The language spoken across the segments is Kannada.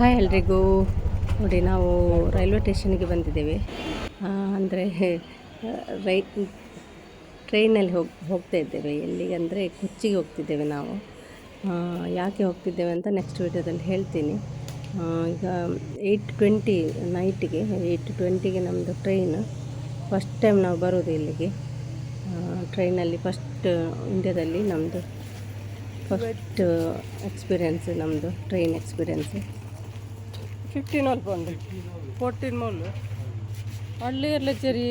ಹಾಯ್ ಎಲ್ರಿಗೂ. ನೋಡಿ, ನಾವು ರೈಲ್ವೆ ಸ್ಟೇಷನ್ಗೆ ಬಂದಿದ್ದೇವೆ. ಅಂದರೆ ರೈ, ಟ್ರೈನಲ್ಲಿ ಹೋಗಿ, ಹೋಗ್ತಾ ಇದ್ದೇವೆ. ಎಲ್ಲಿಗೆ ಅಂದರೆ, ಕೊಚ್ಚಿಗೆ ಹೋಗ್ತಿದ್ದೇವೆ ನಾವು. ಯಾಕೆ ಹೋಗ್ತಿದ್ದೇವೆ ಅಂತ ನೆಕ್ಸ್ಟ್ ವೀಡಿಯೋದಲ್ಲಿ ಹೇಳ್ತೀನಿ. ಈಗ ಏಯ್ಟ್ ಟ್ವೆಂಟಿ ನೈಟಿಗೆ ಏಯ್ಟ್ ಟ್ವೆಂಟಿಗೆ ನಮ್ಮದು ಟ್ರೈನ್ ಫಸ್ಟ್ ಟೈಮ್ ನಾವು ಬರೋದು ಇಲ್ಲಿಗೆ. ಟ್ರೈನಲ್ಲಿ ಫಸ್ಟ್ ಇಂಡಿಯಾದಲ್ಲಿ ನಮ್ಮದು ಫಸ್ಟ್ ಎಕ್ಸ್ಪೀರಿಯನ್ಸ್ ನಮ್ಮದು ಟ್ರೈನ್ ಎಕ್ಸ್ಪೀರಿಯನ್ಸ್ ಫಿಫ್ಟೀನ್ ಅಲ್ಲಿ ಬಂದು. ಫೋರ್ಟೀನ್ ಮೌಲ್ ಅಲ್ಲಿ ಇರಲಿ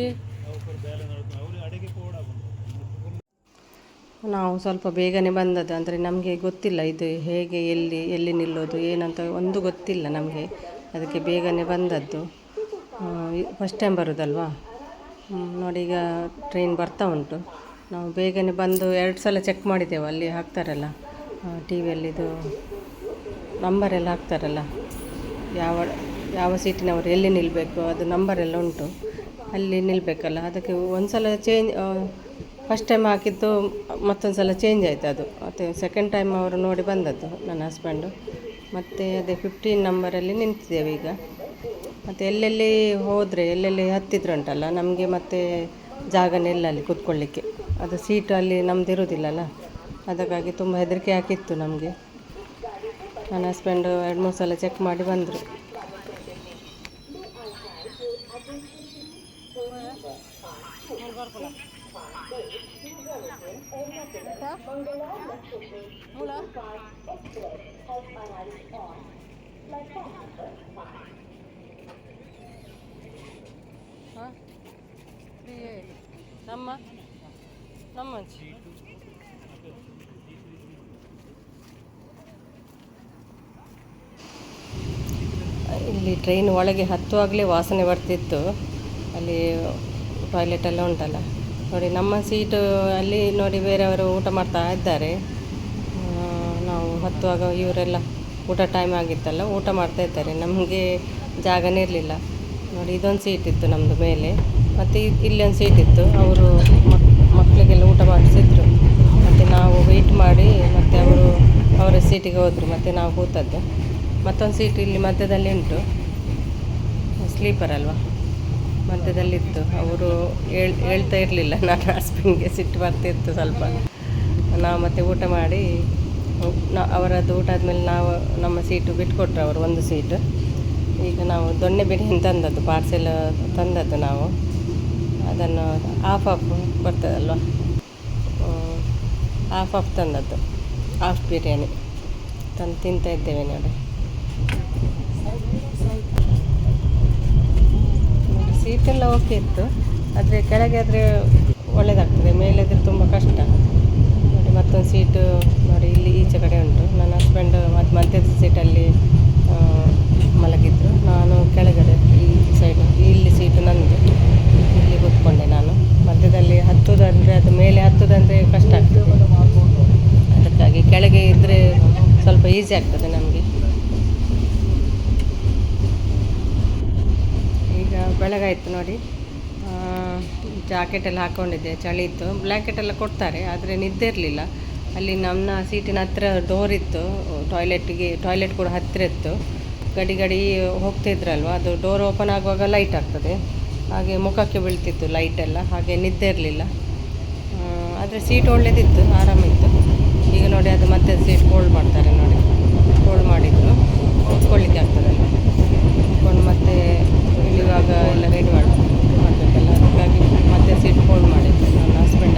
ನಾವು ಸ್ವಲ್ಪ ಬೇಗನೆ ಬಂದದ್ದು ಅಂದರೆ ನಮಗೆ ಗೊತ್ತಿಲ್ಲ ಇದು ಹೇಗೆ, ಎಲ್ಲಿ ಎಲ್ಲಿ ನಿಲ್ಲೋದು, ಏನಂತ ಒಂದು ಗೊತ್ತಿಲ್ಲ ನಮಗೆ. ಅದಕ್ಕೆ ಬೇಗನೆ ಬಂದದ್ದು. ಫಸ್ಟ್ ಟೈಮ್ ಬರೋದಲ್ವಾ? ನೋಡಿ ಈಗ ಟ್ರೈನ್ ಬರ್ತಾ ಉಂಟು. ನಾವು ಬೇಗನೆ ಬಂದು ಎರಡು ಸಲ ಚೆಕ್ ಮಾಡಿದ್ದೇವೆ ಅಲ್ಲಿ ಹಾಕ್ತಾರಲ್ಲ. ಟಿ ವಿಯಲ್ಲಿದು ನಂಬರೆಲ್ಲ ಹಾಕ್ತಾರಲ್ಲ. ಯಾವ ಯಾವ ಸೀಟಿನವರು ಎಲ್ಲಿ ನಿಲ್ಲಬೇಕು ಅದು ನಂಬರೆಲ್ಲ ಉಂಟು. ಅಲ್ಲಿ ನಿಲ್ಲಬೇಕಲ್ಲ ಅದಕ್ಕೆ ಒಂದು ಸಲ ಚೇಂಜ್ ಫಸ್ಟ್ ಟೈಮ್ ಹಾಕಿದ್ದು ಮತ್ತೊಂದು ಸಲ ಚೇಂಜ್ ಆಯಿತು ಅದು. ಮತ್ತು ಸೆಕೆಂಡ್ ಟೈಮ್ ಅವರು ನೋಡಿ ಬಂದದ್ದು ನನ್ನ ಹಸ್ಬೆಂಡು ಮತ್ತು ಅದೇ ಫಿಫ್ಟೀನ್ ನಂಬರಲ್ಲಿ ನಿಂತಿದ್ದೇವೆ ಈಗ. ಮತ್ತು ಎಲ್ಲೆಲ್ಲಿ ಹೋದರೆ, ಎಲ್ಲೆಲ್ಲಿ ಹತ್ತಿದ್ರು ಉಂಟಲ್ಲ ನಮಗೆ ಮತ್ತೆ ಜಾಗನೇ ಇಲ್ಲ ಅಲ್ಲಿ ಕೂತ್ಕೊಳ್ಳಿಕ್ಕೆ. ಅದು ಸೀಟು ಅಲ್ಲಿ ನಮ್ದು ಇರೋದಿಲ್ಲಲ್ಲ ಅದಕ್ಕಾಗಿ ತುಂಬ ಹೆದರಿಕೆ ಹಾಕಿತ್ತು ನಮಗೆ. ನನ್ನ ಹಸ್ಬೆಂಡು ಎರಡು ಮೂರು ಸಲ ಚೆಕ್ ಮಾಡಿ ಬಂದರು. ನಮ್ಮ ನಮ್ಮ ಇಲ್ಲಿ ಟ್ರೈನ್ ಒಳಗೆ ಹತ್ತುವಾಗಲೇ ವಾಸನೆ ಬರ್ತಿತ್ತು. ಅಲ್ಲಿ ಟಾಯ್ಲೆಟ್ ಎಲ್ಲ ಉಂಟಲ್ಲ. ನೋಡಿ ನಮ್ಮ ಸೀಟು ಅಲ್ಲಿ ನೋಡಿ ಬೇರೆಯವರು ಊಟ ಮಾಡ್ತಾ ಇದ್ದಾರೆ. ನಾವು ಹತ್ತುವಾಗ ಇವರೆಲ್ಲ ಊಟ ಟೈಮ್ ಆಗಿತ್ತಲ್ಲ, ಊಟ ಮಾಡ್ತಾ ಇದ್ದಾರೆ. ನಮಗೆ ಜಾಗನೇ ಇರಲಿಲ್ಲ. ನೋಡಿ ಇದೊಂದು ಸೀಟ್ ಇತ್ತು ನಮ್ಮದು ಮೇಲೆ. ಮತ್ತು ಇಲ್ಲೊಂದು ಸೀಟ್ ಇತ್ತು. ಅವರು ಮಕ್ ಮಕ್ಕಳಿಗೆಲ್ಲ ಊಟ ಮಾಡಿಸಿದ್ರು. ಮತ್ತು ನಾವು ವೆಯ್ಟ್ ಮಾಡಿ ಮತ್ತು ಅವರು ಅವರ ಸೀಟಿಗೆ ಹೋದರು. ಮತ್ತು ನಾವು ಕೂತದ್ದು. ಮತ್ತೊಂದು ಸೀಟ್ ಇಲ್ಲಿ ಮಧ್ಯದಲ್ಲಿ ಉಂಟು. ಸ್ಲೀಪರ್ ಅಲ್ವಾ? ಮಧ್ಯದಲ್ಲಿತ್ತು. ಅವರು ಹೇಳ್, ಹೇಳ್ತಾ ಇರಲಿಲ್ಲ. ನಾನು ಹಸ್ಬೆಂಡ್ಗೆ ಸಿಟ್ಟು ಬರ್ತಿತ್ತು ಸ್ವಲ್ಪ. ನಾವು ಮತ್ತೆ ಊಟ ಮಾಡಿ ಅವರದ್ದು ಊಟ ಆದಮೇಲೆ ನಾವು ನಮ್ಮ ಸೀಟು ಬಿಟ್ಕೊಟ್ರು ಅವರು ಒಂದು ಸೀಟು. ಈಗ ನಾವು ದೊಣ್ಣೆ ಬಿರಿಯಾನಿ ತಂದದ್ದು ಪಾರ್ಸೆಲ್ ತಂದದ್ದು ನಾವು. ಅದನ್ನು ಹಾಫ್ ಆಫ್ ಬರ್ತದಲ್ವ? ಹಾಫ್ ಆಫ್ ತಂದದ್ದು. ಹಾಫ್ ಬಿರಿಯಾನಿ. ತಂದು ತಿಂತಾ ಇದ್ದೇವೆ ನೋಡಿ. ಸೀಟೆಲ್ಲ ಓಕೆ ಇತ್ತು. ಆದರೆ ಕೆಳಗೆ ಆದರೆ ಒಳ್ಳೆಯದಾಗ್ತದೆ ಮೇಲೆ ಆದರೆ ತುಂಬ ಕಷ್ಟ. ನೋಡಿ ಮತ್ತೊಂದು ಸೀಟು ನೋಡಿ ಇಲ್ಲಿ ಈಚೆ ಕಡೆ ಉಂಟು. ನನ್ನ ಹಸ್ಬೆಂಡ್ ಮತ್ತು ಮಧ್ಯದ ಸೀಟಲ್ಲಿ ಮಲಗಿದ್ದರು ನಾನು ಕೆಳಗಡೆ ಈ ಸೈಡು ಇಲ್ಲಿ ಸೀಟು ನಂದು. ಇಲ್ಲಿ ಕೂತ್ಕೊಂಡೆ ನಾನು. ಮಧ್ಯದಲ್ಲಿ ಹತ್ತುದಂದರೆ ಅದು ಮೇಲೆ ಹತ್ತುದಂದರೆ ಕಷ್ಟ ಆಗ್ತದೆ. ಅದಕ್ಕಾಗಿ ಕೆಳಗೆ ಇದ್ದರೆ ಸ್ವಲ್ಪ ಈಸಿ ಆಗ್ತದೆ ನಮಗೆ ಈಗ ಬೆಳಗಾಯಿತು ನೋಡಿ. ಜಾಕೆಟ್ ಎಲ್ಲ ಹಾಕ್ಕೊಂಡಿದ್ದೆ ಚಳಿ ಇತ್ತು. ಬ್ಲ್ಯಾಂಕೆಟ್ ಎಲ್ಲ ಕೊಡ್ತಾರೆ, ಆದರೆ ನಿದ್ದೆ ಇರಲಿಲ್ಲ. ಅಲ್ಲಿ ನಮ್ಮ ಸೀಟಿನ ಹತ್ರ ಡೋರ್ ಇತ್ತು ಟಾಯ್ಲೆಟ್ಗೆ ಟಾಯ್ಲೆಟ್ ಕೂಡ ಹತ್ತಿರ ಇತ್ತು. ಗಡಿ ಗಡಿ ಹೋಗ್ತಿದ್ರಲ್ವ ಅದು ಡೋರ್ ಓಪನ್ ಆಗುವಾಗ ಲೈಟ್ ಆಗ್ತದೆ. ಹಾಗೆ ಮುಖಕ್ಕೆ ಬೀಳ್ತಿತ್ತು ಲೈಟ್ ಎಲ್ಲ, ಹಾಗೆ ನಿದ್ದೆ ಇರಲಿಲ್ಲ. ಆದರೆ ಸೀಟ್ ಒಳ್ಳೇದಿತ್ತು, ಆರಾಮಿತ್ತು. ಈಗ ನೋಡಿ, ಅದು ಮತ್ತೆ ಸೀಟ್ ಕೋಲ್ಡ್ ಮಾಡ್ತಾರೆ ನೋಡಿ. ಹೋಲ್ಡ್ ಮಾಡಿದ್ರು ಕೂತ್ಕೊಳ್ಳಿಕ್ಕೆ ಆಗ್ತದಲ್ಲ ಇಳಿಯುವಾಗ ಎಲ್ಲ ರೆಡಿ ಮಾಡಿ ಮಾಡಬೇಕಲ್ಲ ಅದಕ್ಕಾಗಿ ಮತ್ತೆ ಸೀಟ್ ಫೋನ್ ಮಾಡಿದ್ದೆ ನನ್ನ ಹಸ್ಬೆಂಡ್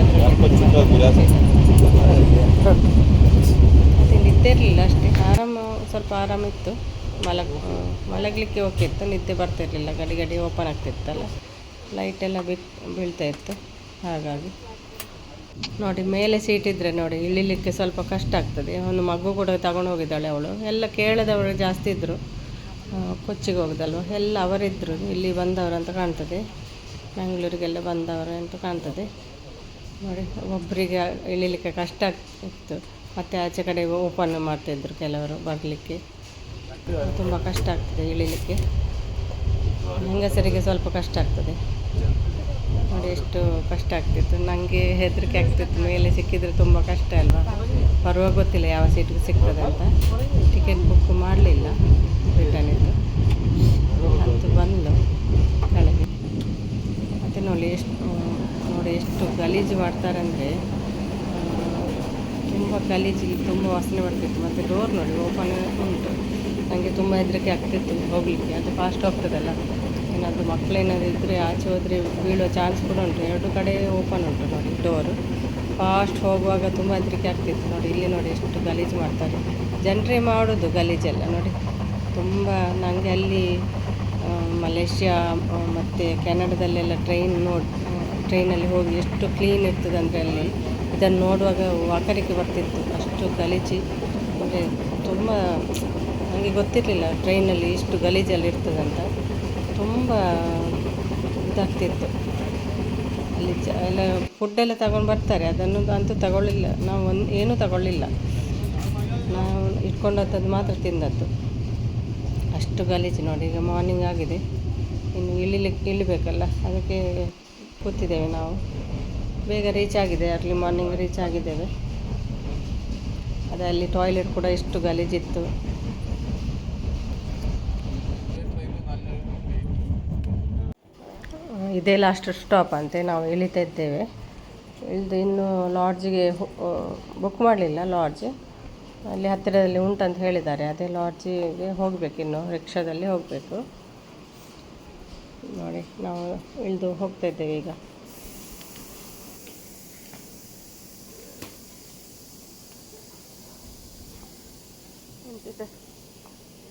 ಮತ್ತೆ ನಿದ್ದೆ ಇರಲಿಲ್ಲ ಅಷ್ಟೇ. ಆರಾಮ ಸ್ವಲ್ಪ ಆರಾಮಿತ್ತು ಮಲಗ್ ಮಲಗಲಿಕ್ಕೆ ಓಕೆ ಇತ್ತು. ನಿದ್ದೆ ಬರ್ತಿರ್ಲಿಲ್ಲ ಗಡಿ ಗಡಿ ಓಪನ್ ಆಗ್ತಿತ್ತಲ್ಲ. ಲೈಟ್ ಎಲ್ಲ ಬಿ ಬೀಳ್ತಾ ಇತ್ತು. ಹಾಗಾಗಿ ನೋಡಿ ಮೇಲೆ ಸೀಟ್ ಇದ್ದರೆ ನೋಡಿ ಇಳಿಲಿಕ್ಕೆ ಸ್ವಲ್ಪ ಕಷ್ಟ ಆಗ್ತದೆ. ಒಂದು ಮಗು ಕೂಡ ತಗೊಂಡು ಹೋಗಿದ್ದಾಳೆ ಅವಳು. ಎಲ್ಲ ಕೇಳದವರು ಜಾಸ್ತಿ ಇದ್ದರು ಕೊಚ್ಚಿಗೆ ಹೋಗುದಲ್ವ? ಎಲ್ಲ ಅವರಿದ್ದರು ಇಲ್ಲಿ ಬಂದವರು ಅಂತ ಕಾಣ್ತದೆ. ಮಂಗಳೂರಿಗೆಲ್ಲ ಬಂದವರು ಅಂತ ಕಾಣ್ತದೆ. ನೋಡಿ ಒಬ್ಬರಿಗೆ ಇಳಿಲಿಕ್ಕೆ ಕಷ್ಟ ಆಗ್ತಿತ್ತು ಮತ್ತು ಆಚೆ ಕಡೆ ಓಪನ್ ಮಾಡ್ತಾಯಿದ್ರು ಕೆಲವರು ಬರಲಿಕ್ಕೆ. ತುಂಬ ಕಷ್ಟ ಆಗ್ತದೆ ಇಳಿಲಿಕ್ಕೆ. ಹೆಂಗಸರಿಗೆ ಸ್ವಲ್ಪ ಕಷ್ಟ ಆಗ್ತದೆ. ನೋಡಿ, ಎಷ್ಟು ಕಷ್ಟ ಆಗ್ತಿತ್ತು. ನನಗೆ ಹೆದರಿಕೆ ಆಗ್ತಿತ್ತು. ಮೇಲೆ ಸಿಕ್ಕಿದರೆ ತುಂಬ ಕಷ್ಟ ಅಲ್ವಾ? ಬರುವಾಗ ಗೊತ್ತಿಲ್ಲ ಯಾವ ಸೀಟಿಗೆ ಸಿಗ್ತದೆ ಅಂತ. ಟಿಕೆಟ್ ಬುಕ್ ಮಾಡಲಿಲ್ಲ. ಮಾಡ್ತಾರೆ ಅಂದರೆ ತುಂಬ ಗಲೀಜು ತುಂಬ ವಾಸನೆ ಬರ್ತಿತ್ತು ಮತ್ತು ಡೋರ್ ನೋಡಿ ಓಪನ್ ಉಂಟು. ನನಗೆ ತುಂಬ ಹೆದರಿಕೆ ಆಗ್ತಿತ್ತು ಹೋಗಲಿಕ್ಕೆ. ಅದು ಫಾಸ್ಟ್ ಹೋಗ್ತದಲ್ಲ ಏನಾದರೂ ಮಕ್ಕಳೇನಾದ್ರು ಇದ್ದರೆ ಆಚೆ ಹೋದರೆ ಬೀಳುವ ಚಾನ್ಸ್ ಕೂಡ ಉಂಟು. ಎರಡು ಕಡೆ ಓಪನ್ ಉಂಟು ನೋಡಿ ಡೋರು ಫಾಸ್ಟ್ ಹೋಗುವಾಗ ತುಂಬ ಹೆದರಿಕೆ ಆಗ್ತಿತ್ತು ನೋಡಿ, ಇಲ್ಲಿ ನೋಡಿ ಎಷ್ಟು ಗಲೀಜು ಮಾಡ್ತಾರೆ. ಜನರೇ ಮಾಡೋದು ಗಲೀಜೆಲ್ಲ ನೋಡಿ. ತುಂಬ ನನಗೆ ಅಲ್ಲಿ ಮಲೇಷ್ಯಾ ಮತ್ತು ಕೆನಡದಲ್ಲೆಲ್ಲ ಟ್ರೈನ್ ನೋಡಿ. ಟ್ರೈನಲ್ಲಿ ಹೋಗಿ ಎಷ್ಟು ಕ್ಲೀನ್ ಇರ್ತದೆ ಅಂದರೆ ಅಲ್ಲಿ. ಇದನ್ನು ನೋಡುವಾಗ ವಾಕರಿಕೆ ಬರ್ತಿತ್ತು. ಅಷ್ಟು ಗಲೀಜು. ಅಂದರೆ ತುಂಬ ನನಗೆ ಗೊತ್ತಿರಲಿಲ್ಲ ಟ್ರೈನಲ್ಲಿ ಇಷ್ಟು ಗಲೀಜಲ್ಲಿ ಇರ್ತದಂತ ತುಂಬ ಇದಾಗ್ತಿತ್ತು. ಅಲ್ಲಿ ಚ ಎಲ್ಲ ಫುಡ್ಡೆಲ್ಲ ತಗೊಂಡು ಬರ್ತಾರೆ. ಅದನ್ನು ಅಂತೂ ತಗೊಳ್ಳಿಲ್ಲ. ನಾವು ಒಂದು ಏನೂ ತಗೊಳ್ಳಿಲ್ಲ. ನಾವು ಇಟ್ಕೊಂಡದ್ದು ಮಾತ್ರ ತಿಂದದ್ದು. ಅಷ್ಟು ಗಲೀಜು ನೋಡಿ. ಈಗ ಮಾರ್ನಿಂಗ್ ಆಗಿದೆ. ಇನ್ನು ಇಳಿಲಿಕ್ಕೆ ಇಳಿಬೇಕಲ್ಲ. ಅದಕ್ಕೆ ಕೂತಿದ್ದೇವೆ ನಾವು. ಬೇಗ ರೀಚ್ ಆಗಿದೆ ಅರ್ಲಿ ಮಾರ್ನಿಂಗ್ ರೀಚ್ ಆಗಿದ್ದೇವೆ. ಅದೇ ಅಲ್ಲಿ ಟಾಯ್ಲೆಟ್ ಕೂಡ ಎಷ್ಟು ಗಲೀಜಿತ್ತು. ಇದೇ ಲಾಸ್ಟ್ ಸ್ಟಾಪ್ ಅಂತೆ, ನಾವು ಇಳಿತಾ ಇದ್ದೇವೆ. ಇಳಿದು ಇನ್ನೂ ಲಾಡ್ಜಿಗೆ ಬುಕ್ ಮಾಡಲಿಲ್ಲ ಲಾಡ್ಜ್ ಅಲ್ಲಿ ಹತ್ತಿರದಲ್ಲಿ ಉಂಟಂತ ಹೇಳಿದ್ದಾರೆ, ಅದೇ ಲಾಡ್ಜಿಗೆ ಹೋಗಬೇಕು ಇನ್ನು, ರಿಕ್ಷಾದಲ್ಲಿ ಹೋಗಬೇಕು. ನೋಡಿ ನಾವು ಇಳಿದು ಹೋಗ್ತಾ ಇದ್ದೇವೆ ಈಗ.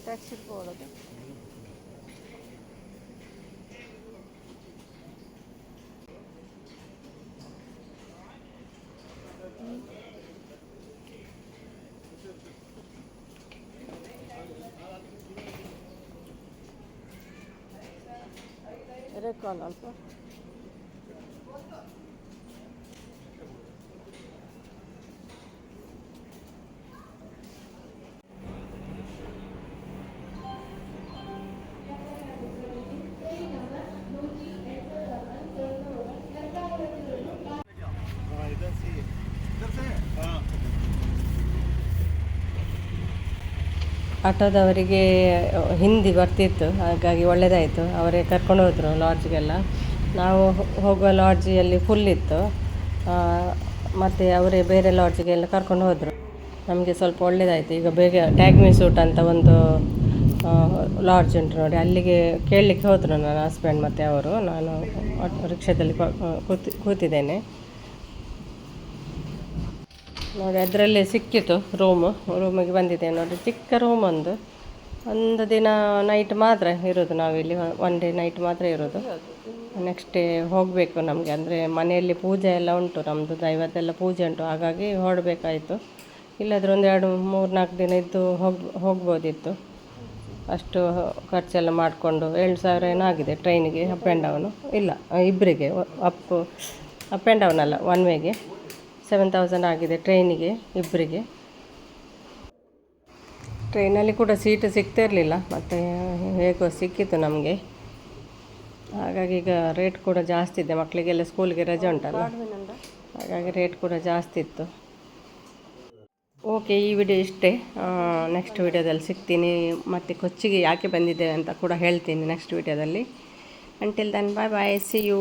ಟ್ಯಾಕ್ಸಿ ಹೋಗೋದು. tekrar alfa. ಆಟೋದವರಿಗೆ ಹಿಂದಿ ಬರ್ತಿತ್ತು. ಹಾಗಾಗಿ ಒಳ್ಳೆಯದಾಯಿತು ಅವರೇ ಕರ್ಕೊಂಡು ಹೋದರು ಲಾಡ್ಜ್ಗೆಲ್ಲ. ನಾವು ಹೋಗುವ ಲಾಡ್ಜಿಯಲ್ಲಿ ಫುಲ್ ಇತ್ತು. ಮತ್ತು ಅವರೇ ಬೇರೆ ಲಾಡ್ಜಿಗೆಲ್ಲ ಕರ್ಕೊಂಡು ಹೋದರು. ನಮಗೆ ಸ್ವಲ್ಪ ಒಳ್ಳೆಯದಾಯಿತು ಈಗ ಬೇಗ ಟ್ಯಾಗ್ಮಿ ಸೂಟ್ ಅಂತ ಒಂದು ಲಾಡ್ಜ್ ಉಂಟು ನೋಡಿ. ಅಲ್ಲಿಗೆ ಕೇಳಲಿಕ್ಕೆ ಹೋದರು ನನ್ನ ಹಸ್ಬೆಂಡ್ ಮತ್ತು ಅವರು. ನಾನು ರಿಕ್ಷಾದಲ್ಲಿ ಕೂತಿ, ಕೂತಿದ್ದೇನೆ. ನೋಡಿ, ಅದರಲ್ಲೇ ಸಿಕ್ಕಿತು ರೂಮು ರೂಮಿಗೆ ಬಂದಿದೆ ನೋಡಿ, ಚಿಕ್ಕ ರೂಮ್ ಒಂದು. ಒಂದು ದಿನ ನೈಟ್ ಮಾತ್ರ ಇರೋದು ನಾವಿಲ್ಲಿ ಒನ್ ಡೇ ನೈಟ್ ಮಾತ್ರ ಇರೋದು. ನೆಕ್ಸ್ಟ್ ಡೇ ಹೋಗಬೇಕು ನಮಗೆ, ಅಂದರೆ ಮನೆಯಲ್ಲಿ ಪೂಜೆ ಎಲ್ಲ ಉಂಟು ನಮ್ಮದು ದೈವದ್ದೆಲ್ಲ ಪೂಜೆ ಉಂಟು, ಹಾಗಾಗಿ ಹೊರಡಬೇಕಾಯಿತು ಇಲ್ಲಾದರೂ ಒಂದು ಎರಡು, ಮೂರು, ನಾಲ್ಕು ದಿನ ಇದ್ದು ಹೋಗಿ, ಹೋಗ್ಬೋದಿತ್ತು. ಅಷ್ಟು ಖರ್ಚೆಲ್ಲ ಮಾಡಿಕೊಂಡು ಏಳು ಸಾವಿರ ಏನಾಗಿದೆ ಟ್ರೈನಿಗೆ ಅಪ್ ಆ್ಯಂಡ್ ಡೌನು ಇಲ್ಲ ಇಬ್ಬರಿಗೆ up up and down one ವೇಗೆ seven thousand ಆಗಿದೆ ಟ್ರೈನಿಗೆ ಇಬ್ಬರಿಗೆ ಟ್ರೈನಲ್ಲಿ ಕೂಡ ಸೀಟ್ ಸಿಗ್ತಾ ಇರಲಿಲ್ಲ, ಮತ್ತು ಹೇಗೋ ಸಿಕ್ಕಿತ್ತು ನಮಗೆ. ಹಾಗಾಗಿ ಈಗ ರೇಟ್ ಕೂಡ ಜಾಸ್ತಿ ಇದೆ ಮಕ್ಕಳಿಗೆಲ್ಲ ಸ್ಕೂಲ್ಗೆ ರಜೆ ಉಂಟಲ್ಲ? ಹಾಗಾಗಿ ರೇಟ್ ಕೂಡ ಜಾಸ್ತಿ ಇತ್ತು. ಓಕೆ ಈ ವಿಡಿಯೋ ಇಷ್ಟೇ. ನೆಕ್ಸ್ಟ್ ವಿಡಿಯೋದಲ್ಲಿ ಸಿಗ್ತೀನಿ. ಮತ್ತು ಕೊಚ್ಚಿಗೆ ಯಾಕೆ ಬಂದಿದ್ದೇವೆ ಅಂತ ಕೂಡ ಹೇಳ್ತೀನಿ ನೆಕ್ಸ್ಟ್ ವಿಡಿಯೋದಲ್ಲಿ until then bye bye see you